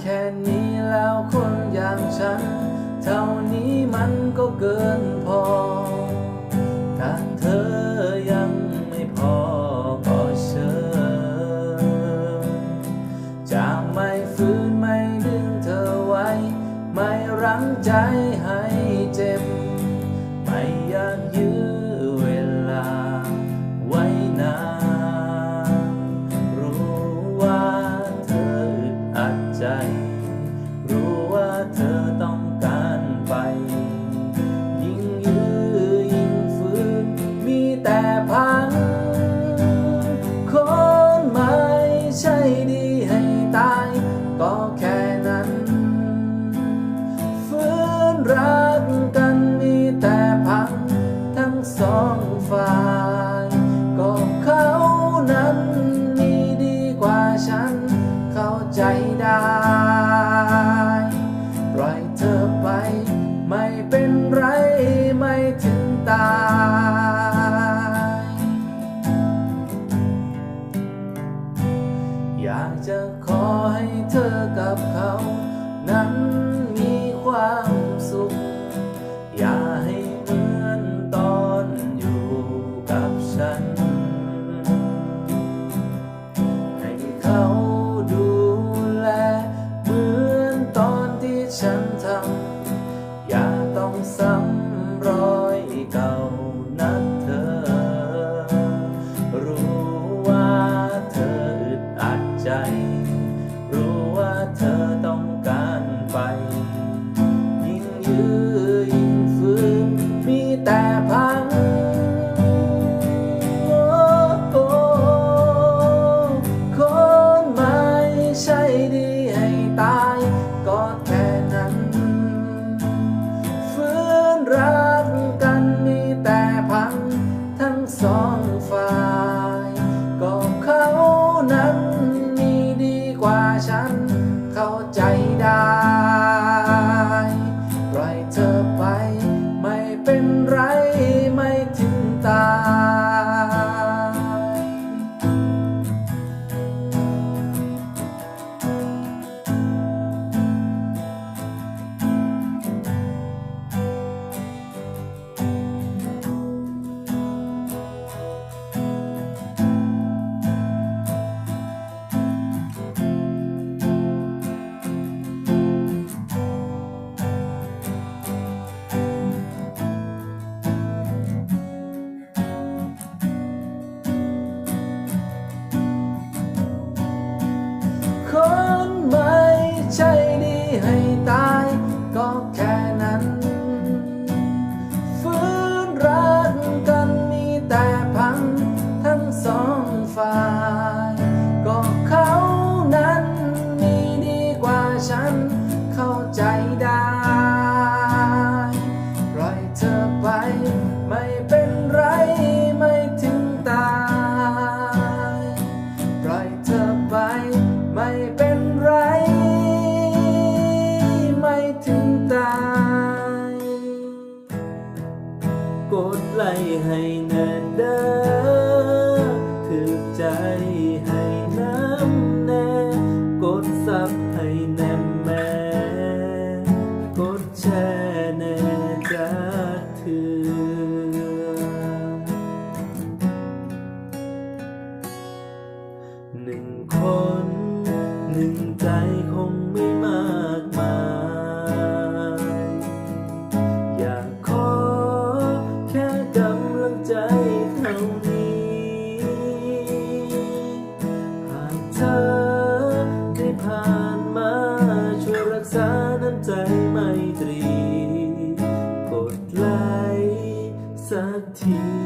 แค่นี้แล้วคนอย่างฉัน เท่านี้มันก็เกินพอ ถ้าเธอยังไม่พอก็เชิญจะไม่ฟื้นไม่ดึงเธอไว้ ไม่รั้งใจให้ ก็แค่นั้นฟื้นรักกันมีแต่พังทั้งสองฝ่ายก็เขานั้นมีดีกว่าฉันเข้าใจได้ ปล่อยเธอไปไม่เป็น ขอให้เธอกับเขา นั้นมีความสุข ใจ ใคร ให้ตายก็แค่นั้นฟื้นรักกันมีแต่พังทั้งสองฝ่าย น หนึ่งใจคงไม่มากมาย อยากขอแค่กำลังใจเท่านี้ หากเธอได้ผ่านมาช่วยรักษาน้ำใจไม่ตรี กดไลค์สักที